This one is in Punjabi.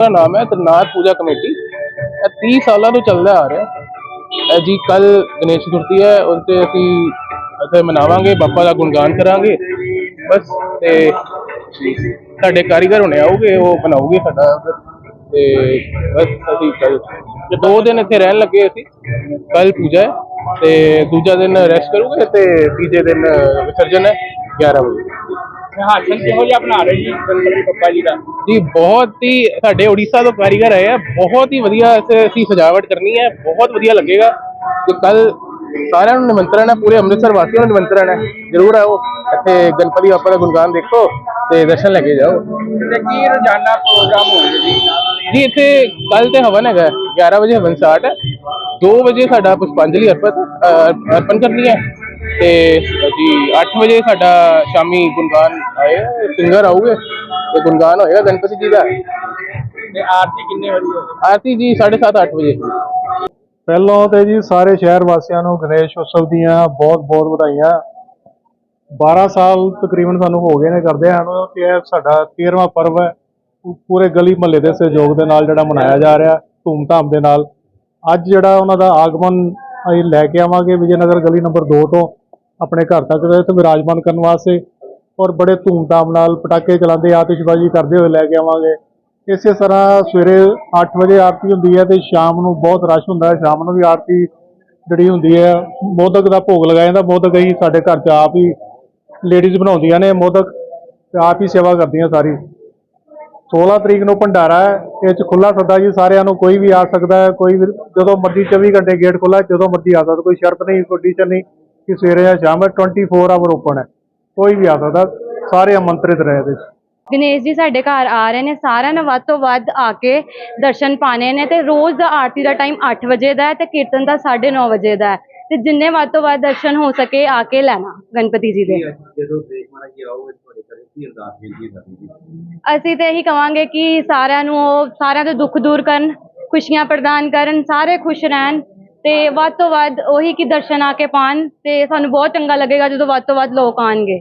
ਦਾ ਨਾਮ ਹੈ ਤਰਨਾਥ ਪੂਜਾ ਕਮੇਟੀ। ਇਹ 30 ਸਾਲਾਂ ਤੋਂ ਚੱਲਦਾ ਆ ਰਿਹਾ। ਇਹ ਜੀ ਕੱਲ ਗਣੇਸ਼ ਚਤੁਰਥੀ ਹੈ ਉਸ ਤੇ ਅਸੀਂ ਇੱਥੇ ਮਨਾਵਾਂਗੇ, ਬਾਬਾ ਦਾ ਗੁਣਗਾਨ ਕਰਾਂਗੇ। ਬਸ, ਤੇ ਸਾਡੇ ਕਾਰੀਗਰ ਹੁਣੇ ਆਉਗੇ, ਉਹ ਬਣਾਉਗੇ ਸਾਡਾ। ਤੇ ਬਸ, ਅਸੀਂ ਕੱਲ ਤੇ ਦੋ ਦਿਨ ਇੱਥੇ ਰਹਿਣ ਲੱਗੇ ਅਸੀਂ। ਕੱਲ ਪੂਜਾ ਹੈ, ਤੇ ਦੂਜਾ ਦਿਨ ਰੈਸਟ ਕਰੂਗੇ ਤੇ ਤੀਜੇ ਦਿਨ ਵਿਸਰਜਨ ਹੈ 11 ਵਜੇ। ਹਾਸਨ ਕਿਹੋ ਜਿਹਾ ਬਣਾ ਰਹੇ ਜੀ? ਗਣਪਤੀ ਬੱਪਾ ਜੀ ਦਾ ਜੀ ਬਹੁਤ ਹੀ ਸਾਡੇ ਉੜੀਸਾ ਤੋਂ ਕਾਰੀਗਰ ਆਏ ਆ। ਬਹੁਤ ਹੀ ਵਧੀਆ ਅਸੀਂ ਸਜਾਵਟ ਕਰਨੀ ਹੈ। ਬਹੁਤ ਵਧੀਆ ਲੱਗੇਗਾ ਤੇ ਕੱਲ ਸਾਰਿਆਂ ਨੂੰ ਨਿਮੰਤਰਣ ਹੈ। ਪੂਰੇ ਅੰਮ੍ਰਿਤਸਰ ਵਾਸੀਆਂ ਨੂੰ ਨਿਮੰਤਰਣ ਹੈ। ਜਰੂਰ ਆਓ। ਇੱਥੇ ਗਣਪਤੀ ਬਾਪਾ ਦਾ ਗੁਣਗਾਨ ਦੇਖੋ ਤੇ ਦਰਸ਼ਨ ਲੈ ਕੇ ਜਾਓ। ਤੇ ਕੀ ਰੋਜ਼ਾਨਾ ਪ੍ਰੋਗਰਾਮ ਹੋਣਗੇ ਜੀ? ਜੀ ਇੱਥੇ ਕੱਲ ਤੇ ਹਵਨ ਹੈਗਾ 11 ਵਜੇ ਹਵਨ ਸਟਾਰਟ ਹੈ। 2 ਵਜੇ ਸਾਡਾ ਪੁਸ਼ਪਾਂਜਲੀ ਅਰਪਤ ਅ, ਅਰਪਣ ਕਰਨੀ ਹੈ। ਤੇ ਜੀ 8 ਵਜੇ ਸਾਡਾ ਸ਼ਾਮੀ ਗੁਣਗਾਨ ਆਏ। ਸਿੰਗਰ ਆਉਗੇ ਤੇ ਗੁਣਗਾਨ ਹੋਏਗਾ ਗਣਪਤੀ ਜੀ ਦਾ? ਤੇ ਆਰਤੀ ਕਿੰਨੇ ਵਜੇ ਆਰਤੀ ਜੀ 7:30 8 ਵਜੇ। ਪਹਿਲਾਂ ਤੇ ਜੀ ਸਾਰੇ ਸ਼ਹਿਰ ਵਾਸੀਆਂ ਨੂੰ ਗਣੇਸ਼ ਉਤਸਵ ਦੀਆਂ ਬਹੁਤ ਬਹੁਤ ਵਧਾਈਆਂ। 12 ਸਾਲ ਤਕਰੀਬਨ ਸਾਨੂੰ ਹੋ ਗਏ ਨੇ ਕਰਦੇ ਆਂ ਨੂੰ ਕਿ ਇਹ ਸਾਡਾ 13ਵਾਂ ਪਰਵ ਹੈ। ਪੂਰੇ ਗਲੀ ਮਹੱਲੇ ਦੇ ਸਹਿਯੋਗ ਦੇ ਨਾਲ ਜਿਹੜਾ ਮਨਾਇਆ ਜਾ ਰਿਹਾ ਧੂਮਧਾਮ ਦੇ ਨਾਲ। ਅੱਜ ਜਿਹੜਾ ਉਹਨਾਂ ਦਾ ਆਗਮਨ ਅਸੀਂ ਲੈ ਕੇ ਆਵਾਂਗੇ ਵਿਜੇਨਗਰ ਗਲੀ ਨੰਬਰ 2 ਤੋਂ ਆਪਣੇ ਘਰ ਤੱਕ ਇੱਥੇ ਵਿਰਾਜਮਾਨ ਕਰਨ ਵਾਸਤੇ ਔਰ ਬੜੇ ਧੂਮਧਾਮ ਨਾਲ ਪਟਾਕੇ ਚਲਾਉਂਦੇ, ਆਤਿਸ਼ਬਾਜ਼ੀ ਕਰਦੇ ਹੋਏ ਲੈ ਕੇ ਆਵਾਂਗੇ। ਇਸੇ ਤਰ੍ਹਾਂ ਸਵੇਰੇ 8 ਵਜੇ ਆਰਤੀ ਹੁੰਦੀ ਹੈ ਤੇ ਸ਼ਾਮ ਨੂੰ ਬਹੁਤ ਰਸ਼ ਹੁੰਦਾ ਹੈ। ਸ਼ਾਮ ਨੂੰ ਵੀ ਆਰਤੀ ਜਿਹੜੀ ਹੁੰਦੀ ਹੈ, ਮੋਦਕ ਦਾ ਭੋਗ ਲਗਾਇਆ ਜਾਂਦਾ। ਮੋਦਕ ਹੀ ਸਾਡੇ ਘਰ 'ਚ ਆਪ ਹੀ ਲੇਡੀਜ਼ ਬਣਾਉਂਦੀਆਂ ਨੇ। ਮੋਦਕ ਤੇ ਆਪ ਹੀ ਸੇਵਾ ਕਰਦੀਆਂ ਸਾਰੀ। 16 ਤਰੀਕ ਨੂੰ ਭੰਡਾਰਾ ਹੈ। ਇਹ 'ਚ ਖੁੱਲਾ ਸੱਦਾ ਜੀ ਸਾਰਿਆਂ ਨੂੰ। ਕੋਈ ਵੀ ਆ ਸਕਦਾ ਹੈ, ਕੋਈ ਵੀ ਜਦੋਂ ਮਰਜ਼ੀ 24 ਘੰਟੇ ਗੇਟ ਖੁੱਲਾ ਜਦੋਂ ਮਰਜ਼ੀ ਆ ਸਕਦਾ। ਕੋਈ ਸ਼ਰਤ ਨਹੀਂ, ਕੋਈ ਕੰਡੀਸ਼ਨ ਨਹੀਂ। ਕਿ ਸਵੇਰੇ ਜਾਂ ਸ਼ਾਮ 24 ਆਵਰ ਓਪਨ ਹੈ। ਕੋਈ ਵੀ ਆ ਸਕਦਾ ਸਾਰੇ ਆਮੰਤਰਿਤ ਰਹੇ 'ਚ। ਗਣੇਸ਼ ਜੀ ਸਾਡੇ ਘਰ ਆ ਰਹੇ ਨੇ ਸਾਰਿਆਂ ਨੇ ਵੱਧ ਤੋਂ ਵੱਧ ਆ ਕੇ ਦਰਸ਼ਨ ਪਾਣੇ ਨੇ ਤੇ ਰੋਜ਼ ਦਾ ਆਰਤੀ ਦਾ ਟਾਈਮ 8 ਵਜੇ ਦਾ ਹੈ ਤੇ ਕੀਰਤਨ ਦਾ 9:30 ਵਜੇ ਦਾ ਹੈ। ਤੇ ਜਿੰਨੇ ਵੱਧ ਤੋਂ ਵੱਧ ਦਰਸ਼ਨ ਹੋ ਸਕੇ ਆ ਕੇ ਲੈਣਾ ਗਣਪਤੀ ਜੀ ਦੇ। ਜਦੋਂ ਦੇਖ ਮਾਰਾ ਜੀ ਆਓਗੇ ਤੁਹਾਡੇ ਘਰੇ ਕੀ ਅਰਦਾਸ ਬੇਨਤੀ ਕਰਨੀ ਜੀ? ਅਸੀਂ ਤੇ ਇਹੀ ਕਵਾਂਗੇ ਕਿ ਸਾਰਿਆਂ ਨੂੰ ਉਹ ਸਾਰਿਆਂ ਦੇ ਦੁੱਖ ਦੂਰ ਕਰਨ ਖੁਸ਼ੀਆਂ ਪ੍ਰਦਾਨ ਕਰਨ ਸਾਰੇ ਖੁਸ਼ ਰਹਿਣ। ਤੇ ਵੱਧ ਤੋਂ ਵੱਧ ਉਹੀ ਕਿ ਦਰਸ਼ਨ ਆ ਕੇ ਪਾਣ ਤੇ ਸਾਨੂੰ ਬਹੁਤ ਚੰਗਾ ਲੱਗੇਗਾ ਜਦੋਂ ਵੱਧ ਤੋਂ ਵੱਧ ਲੋਕ ਆਣਗੇ